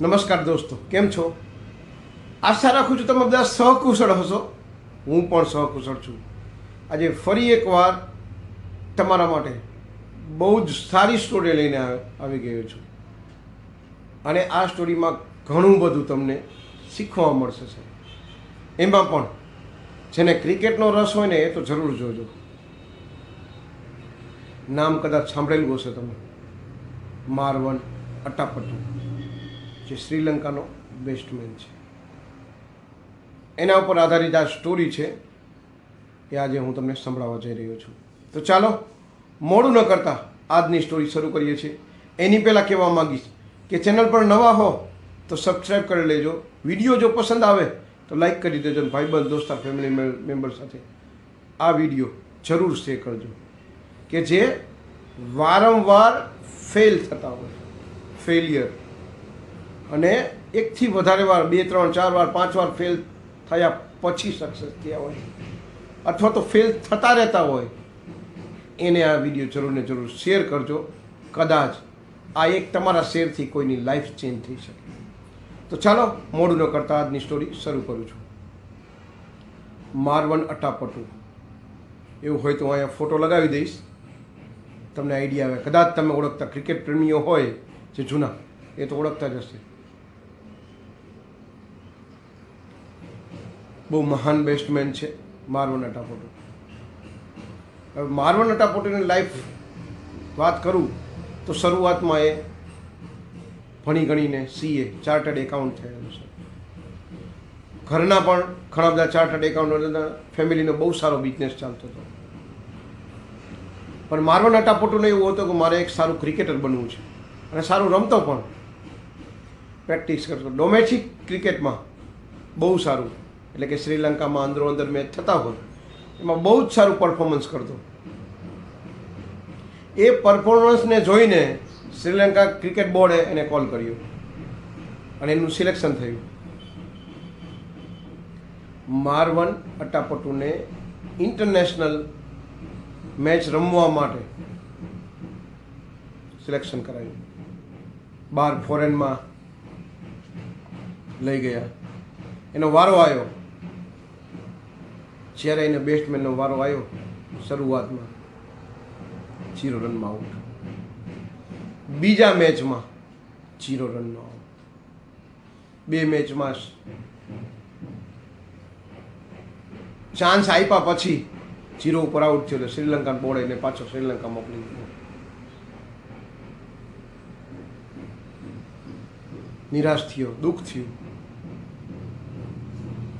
નમસ્કાર દોસ્તો, કેમ છો? આશા રાખું છું તમે બધા સહકુશળ હશો. હું પણ સહકુશળ છું. આજે ફરી એકવાર તમારા માટે બહુ જ સારી સ્ટોરી લઈને આવ- ગયો છું. અને આ સ્ટોરીમાં ઘણું બધું તમને શીખવા મળશે છે એમાં પણ જેને ક્રિકેટનો રસ હોય ને એ તો જરૂર જોજો. નામ કદાચ સાંભળેલું હશે તમે મારવન અટ્ટાપટ્ટુ. જે શ્રીલંકાનો બેસ્ટમેન છે. એના ઉપર આધારિત આ સ્ટોરી છે એ આજે હું તમને સંભળાવવા જઈ રહ્યો છું. તો ચાલો, મોડું ન કરતાં આજની સ્ટોરી શરૂ કરીએ છીએ. એની પહેલાં કહેવા માંગીશ કે ચેનલ પર નવા હો તો સબસ્ક્રાઈબ કરી લેજો. વીડિયો જો પસંદ આવે તો લાઈક કરી દેજો ભાઈબંધ દોસ્તાર ફેમિલી મેમ્બર સાથે આ વીડિયો જરૂર શેર કરજો. કે જે વારંવાર ફેલ થતા હોય. ફેલિયર અને એકથી વધારે વાર, બે, ત્રણ, ચાર વાર, પાંચ વાર ફેલ થયા પછી સક્સેસ થયા હોય. અથવા તો ફેલ થતા રહેતા હોય. એને આ વીડિયો જરૂર ને જરૂર શેર કરજો. કદાચ આ એક તમારા શેરથી કોઈની લાઈફ ચેન્જ થઈ શકે. તો ચાલો, મોડું ન કરતા આજની સ્ટોરી શરૂ કરું છું. મારવન અટાપટુ. એવું હોય તો હું અહીંયા ફોટો લગાવી દઈશ. તમને આઈડિયા આવે. કદાચ તમે ઓળખતા ક્રિકેટ પ્રેમીઓ હોય, જે જૂના, એ તો ઓળખતા જ હશે. બહુ મહાન બેસ્ટમેન છે મારવન અટાપોટો હવે મારવન અટાપટુની લાઈફ વાત કરું તો શરૂઆતમાં એ ભણી ગણીને સીએ ચાર્ટર્ડ એકાઉન્ટ થયેલું છે. ઘરના પણ ઘણા બધા ચાર્ટર્ડ એકાઉન્ટ ફેમિલીનો બહુ સારો બિઝનેસ ચાલતો હતો. પણ મારવન અટાપટુને એવું હતું કે મારે એક સારું ક્રિકેટર બનવું છે. અને સારું રમતો પણ પ્રેક્ટિસ કરતો ડોમેસ્ટિક ક્રિકેટમાં બહુ સારું. એટલે કે શ્રીલંકામાં અંદરો અંદર મેચ થતા હોય, એમાં બહુ જ સારું પરફોર્મન્સ કરતો. એ પરફોર્મન્સને જોઈને શ્રીલંકા ક્રિકેટ બોર્ડે એને કોલ કર્યો. અને એનું સિલેક્શન થયું. મારવન અટ્ટાપટુને ઇન્ટરનેશનલ મેચ રમવા માટે સિલેક્શન કરાયું. બહાર ફોરેનમાં લઈ ગયા. એનો વારો આવ્યો. જ્યારે એને બેસ્ટમેનનો વારો આવ્યો, શરૂઆતમાં જીરો રનમાં આઉટ બીજા મેચમાં જીરો રનનો આઉટ બે મેચમાં ચાન્સ આપ્યા પછી જીરો ઉપર આઉટ થયો એટલે શ્રીલંકા બોર્ડે પાછો શ્રીલંકા મોકલી દીધો. નિરાશ થયો, દુઃખ થયું.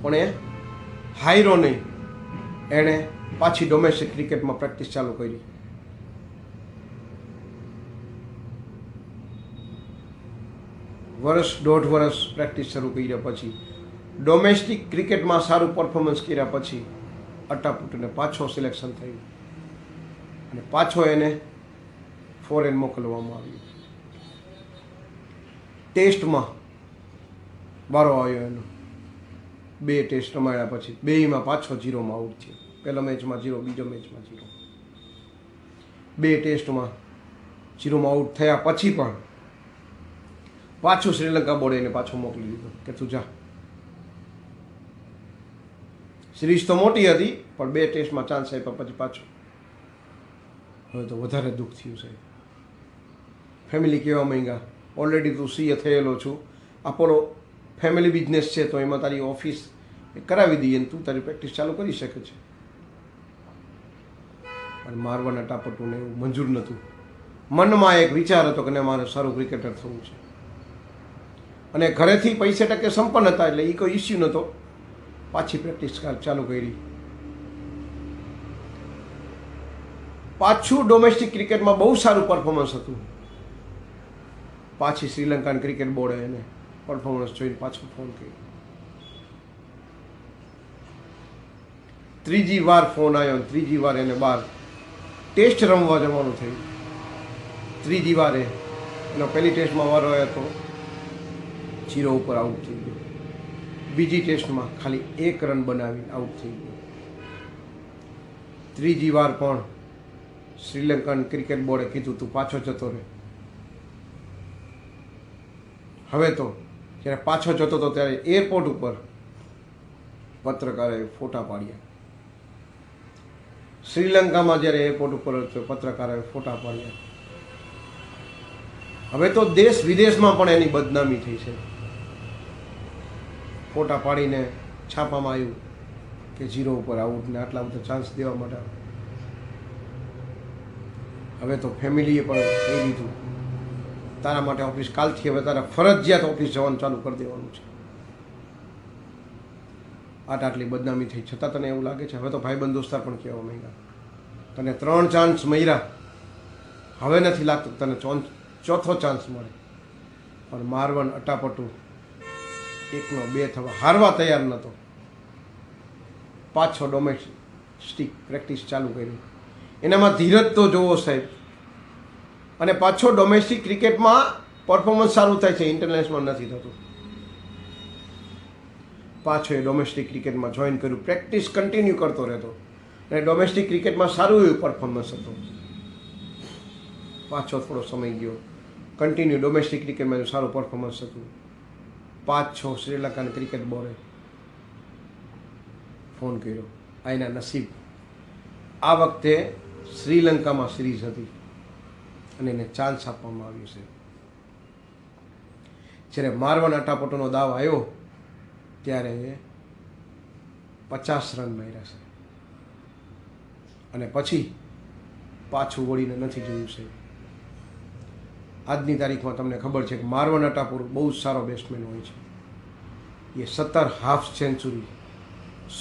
પણ એ હાયરો નહીં. એણે પાછી ડોમેસ્ટિક ક્રિકેટમાં પ્રેક્ટિસ ચાલુ કરી. વર્ષ દોઢ વર્ષ પ્રેક્ટિસ શરૂ કર્યા પછી ડોમેસ્ટિક ક્રિકેટમાં સારું પરફોર્મન્સ કર્યા પછી અટાપુટને પાછો સિલેક્શન થયું. અને પાછો એને ફોરેન મોકલવામાં આવ્યું. ટેસ્ટમાં વારો આવ્યો એનો. બે ટેસ્ટ રમાડ્યા પછી બેયમાં પાછો જીરોમાં આઉટ થયો. પહેલા મેચમાં જીરો બીજો મેચમાં જીરો બે ટેસ્ટમાં જીરોમાં આઉટ થયા પછી પણ પાછું શ્રીલંકા બોર્ડે એને પાછો મોકલી દીધો કે તું જા. સિરીઝ તો મોટી હતી, પણ બે ટેસ્ટમાં ચાન્સ આપ્યા પછી પાછો. હવે તો વધારે દુઃખ થયું છે ફેમિલી કહેવા માંગ્યા. ઓલરેડી તું સીએ થયેલો છું. આપોલો ફેમિલી બિઝનેસ છે, તો એમાં તારી ઓફિસ કરાવી દઈએ તું તારી પ્રેક્ટિસ ચાલુ કરી શકે છે. અને મારવાના ટાપટુને એવું મંજૂર નહોતું. મનમાં એક વિચાર હતો કે મારે સારું ક્રિકેટર થવું છે. અને ઘરેથી પૈસે ટકે સંપન્ન હતા એટલે એ કોઈ ઇસ્યુ નહોતો. પાછી પ્રેક્ટિસ ચાલુ કરી. પાછું ડોમેસ્ટિક ક્રિકેટમાં બહુ સારું પરફોર્મન્સ હતું. પાછી શ્રીલંકાની ક્રિકેટ બોર્ડે એને પરફોર્મન્સ જોઈને પાછો ફોન કર્યો. ત્રીજી વાર ફોન આવ્યો ત્રીજી વાર એને બહાર ટેસ્ટ રમવા જવાનું થયું. ત્રીજી વારે એનો પહેલી ટેસ્ટમાં વારો આવ્યો હતો જીરો ઉપર આઉટ થઈ ગયો. બીજી ટેસ્ટમાં ખાલી એક રન બનાવી આઉટ થઈ ગયો. ત્રીજી વાર પણ શ્રીલંકન ક્રિકેટ બોર્ડે કીધું, તું પાછો જતો રહે. હવે તો જ્યારે પાછો જતો હતો ત્યારે એરપોર્ટ ઉપર પત્રકારે ફોટા પાડ્યા. શ્રીલંકામાં જ્યારે એરપોર્ટ ઉપર હતો પત્રકારોએ ફોટા પાડ્યા. હવે તો દેશ વિદેશમાં પણ એની બદનામી થઈ છે. ફોટા પાડીને છાપામાં આવ્યું કે જીરો ઉપર આવું ને આટલા બધા ચાન્સ દેવા માટે હવે તો ફેમિલીએ પણ કહી દીધું. તારા માટે ઓફિસ કાલથી હવે તારા ફરજિયાત ઓફિસ જવાનું ચાલુ કરી દેવાનું છે. આટ આટલી બદનામી થઈ છતાં તને એવું લાગે છે? હવે તો ભાઈબંધ દોસ્તાર પણ કહેવા માંગ્યા તને ત્રણ ચાન્સ મળ્યા. હવે નથી લાગતું તને ચોથો ચાન્સ મળે. પણ મારવન અટાપટું એકનો બે થવા હારવા તૈયાર નહોતો પાછો ડોમેસ્ટિક પ્રેક્ટિસ ચાલુ કરી એનામાં ધીરજ તો જોવો સાહેબ. અને પાછો ડોમેસ્ટિક ક્રિકેટમાં પરફોર્મન્સ સારું થાય છે ઇન્ટરનેશનલ નથી થતું. પાછો એ ડોમેસ્ટિક ક્રિકેટમાં જોઈન કર્યું પ્રેક્ટિસ કન્ટિન્યુ કરતો રહેતો. અને ડોમેસ્ટિક ક્રિકેટમાં સારું એવું પરફોર્મન્સ હતું. પાછો થોડો સમય ગયો. કન્ટિન્યુ ડોમેસ્ટિક ક્રિકેટમાં સારું પરફોર્મન્સ હતું પાંચ છ શ્રીલંકાના ક્રિકેટ બોર્ડે ફોન કર્યો. આ એના નસીબ. આ વખતે શ્રીલંકામાં સિરીઝ હતી. અને એને ચાન્સ આપવામાં આવ્યો છે. જ્યારે મારવણ અટાપટોનો દાવ આવ્યો, ત્યારે પચાસ રન માર્યા છે. અને પછી પાછું વળીને નથી જોયું છે. આજની તારીખમાં તમને ખબર છે કે મારવણ અટાપુર બહુ જ સારો બેટ્સમેન હોય છે. એ સત્તર હાફ સેન્ચુરી,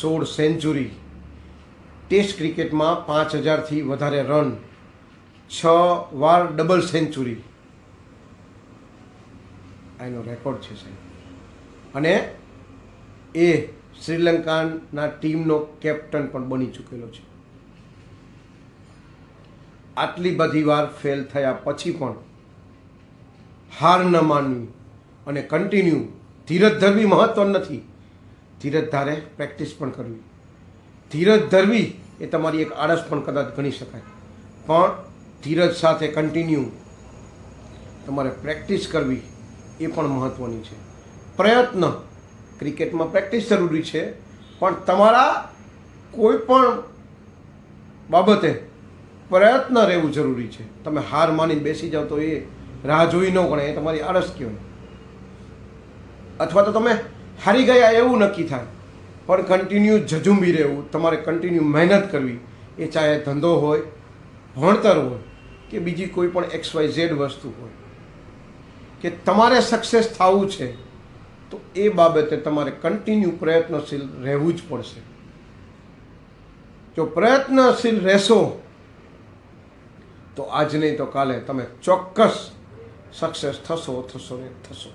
સોળ સેન્ચુરી, ટેસ્ટ ક્રિકેટમાં પાંચ હજારથી વધારે રન છ વાર ડબલ સેન્ચુરી એનો રેકોર્ડ છે સાહેબ. અને એ શ્રીલંકાના ટીમનો કેપ્ટન પણ બની ચૂકેલો છે. આટલી બધી વાર ફેલ થયા પછી પણ હાર ન માનવી અને કન્ટિન્યુ ધીરજ ધરવી મહત્વ નથી. ધીરજ ધારે પ્રેક્ટિસ પણ કરવી. ધીરજ ધરવી એ તમારી એક આળસ પણ કદાચ ગણી શકાય. પણ ધીરજ સાથે કન્ટિન્યુ તમારે પ્રેક્ટિસ કરવી એ પણ મહત્ત્વની છે. પ્રયત્ન ક્રિકેટમાં પ્રેક્ટિસ જરૂરી છે, પણ તમારા કોઈ પણ બાબતે પ્રયત્ન રહેવું જરૂરી છે. તમે હાર માની બેસી જાઓ તો એ રાહ જોઈ ન ગણે એ તમારી આળસ કહેવાય અથવા તો તમે હારી ગયા એવું નક્કી થાય, પણ કન્ટિન્યુ ઝઝુંબી રહેવું, તમારે કન્ટિન્યુ મહેનત કરવી, એ ચાહે ધંધો હોય ભણતર હોય કે બીજી કોઈ પણ એક્સ વાય ઝેડ વસ્તુ હોય, કે તમારે સક્સેસ થવું છે, તો એ બાબતે તમારે કન્ટિન્યુ પ્રયત્નશીલ રહેવું જ પડશે. જો પ્રયત્નશીલ રહેશો, તો આજ નહીં તો કાલે તમે ચોક્કસ સક્સેસ થશો થશો ને થશો.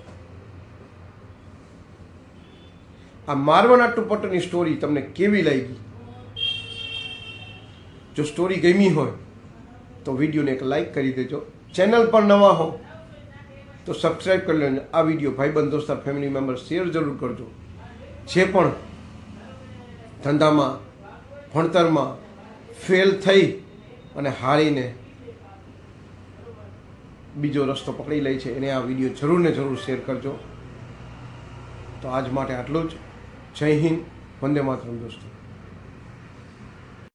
આ મારવાના ટુપટની સ્ટોરી તમને કેવી લાગી? જો સ્ટોરી ગમી હોય તો વિડીયોને એક લાઈક કરી દેજો. ચેનલ પર નવા હો, તો સબસ્ક્રાઈબ કરી લેજો આ વીડિયો ભાઈબંધ, દોસ્તાર ફેમિલી મેમ્બર શેર જરૂર કરજો. જે પણ ધંધામાં, ભણતરમાં ફેલ થઈ અને હારીને બીજો રસ્તો પકડી લે છે, એને આ વીડિયો જરૂર ને જરૂર શેર કરજો. તો આજ માટે આટલું જ. જય હિન્દ, વંદે માતરમ, દોસ્તો.